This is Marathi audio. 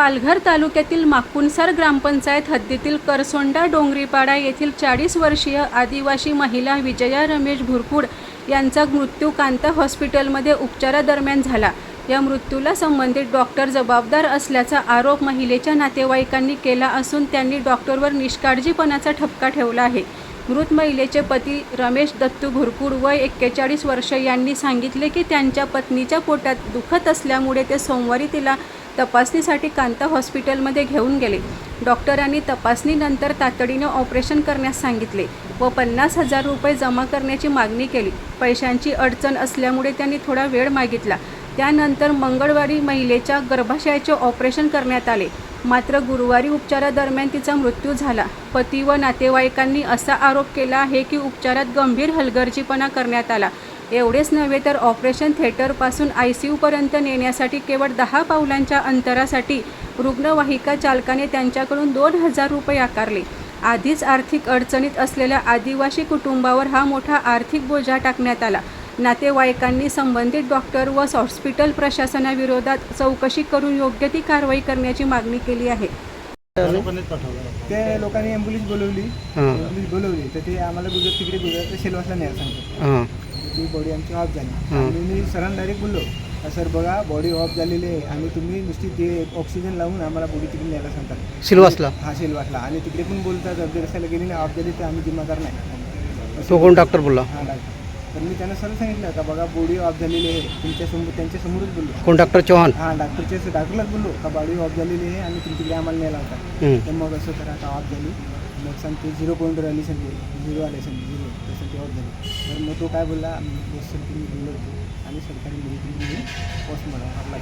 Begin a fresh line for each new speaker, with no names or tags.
पालघर तालुक्यातील माकुणसार ग्रामपंचायत हद्दीतील करसोंडा डोंगरीपाडा येथील चाळीस वर्षीय आदिवासी महिला विजया रमेश भुरकुड यांचा मृत्यू कांता हॉस्पिटलमध्ये उपचारादरम्यान झाला. या मृत्यूला संबंधित डॉक्टर जबाबदार असल्याचा आरोप महिलेच्या नातेवाईकांनी केला असून त्यांनी डॉक्टरवर निष्काळजीपणाचा ठपका ठेवला आहे. मृत महिलेचे पती रमेश दत्तू भुरकुड वय एक्केचाळीस वर्ष यांनी सांगितले की त्यांच्या पत्नीच्या पोटात दुखत असल्यामुळे ते सोमवारी तिला तपासणीसाठी कांता हॉस्पिटलमध्ये घेऊन गेले. डॉक्टरांनी तपासणीनंतर तातडीने ऑपरेशन करण्यास सांगितले व पन्नास हजार रुपये जमा करण्याची मागणी केली. पैशांची अडचण असल्यामुळे त्यांनी थोडा वेळ मागितला. त्यानंतर मंगळवारी महिलेच्या गर्भाशयाचे ऑपरेशन करण्यात आले. मात्र गुरुवारी उपचारादरम्यान तिचा मृत्यू झाला. पती व नातेवाईकांनी असा आरोप केला आहे की उपचारात गंभीर हलगर्जीपणा करण्यात आला. एवढेच नव्हे तर ऑपरेशन थिएटरपासून आय सी यूपर्यंत नेण्यासाठी केवळ दहा पावलांच्या अंतरासाठी रुग्णवाहिका चालकाने त्यांच्याकडून दोन हजार रुपये आकारले. आधीच आर्थिक अडचणीत असलेल्या आदिवासी कुटुंबावर हा मोठा आर्थिक बोजा टाकण्यात आला. नातेवाईकांनी संबंधित डॉक्टर व हॉस्पिटल प्रशासनाविरोधात चौकशी करून योग्य ती कारवाई करण्याची मागणी केली आहे.
ते लोकांनी ॲम्ब्युलन्स बोलवली. ॲम्ब्युलन्स बोलवली. तर ते आम्हाला गुजरात तिकडे गुजरात शेलवासला न्यायला सांगतो
हां.
ती बॉडी आमची ऑफ झाली. आणि मी सरांना डायरेक्ट बोललो "का सर बघा बॉडी ऑफ झालेली आहे आणि तुम्ही नुसती ते ऑक्सिजन लावून आम्हाला बॉडी तिकडे न्यायला सांगतात
सिल्वासला.
हा शेलवासला आणि तिकडे पण बोलतात अर्धे रस्त्याला ऑफ झाली तर आम्ही जिम्मेदार नाही.
तो कोण? डॉक्टर बोलला.
हां डॉक्टर तर मी त्यांना सरळ सांगितलं का बघा बॉडी ऑफ झालेली आहे. तुमच्यासमोर त्यांच्या समोरच बोललो.
कोण? डॉक्टर चव्हाण
हां डॉक्टरचे डॉक्टरलाच बोललो का बॉडी ऑफ झालेली आहे आणि तुम्ही तिकडे आम्हाला न्यायला होता. तर मग असं करा आता ऑफ झाली. मग सांगते झिरो पॉईंटवर आली सांगते झिरो आले सांगते झिरो तर ते ऑफ झाली तर मग तो काय बोलला आम्ही बस तुम्ही बोललो आणि सरकारी मेडिकल मला आपला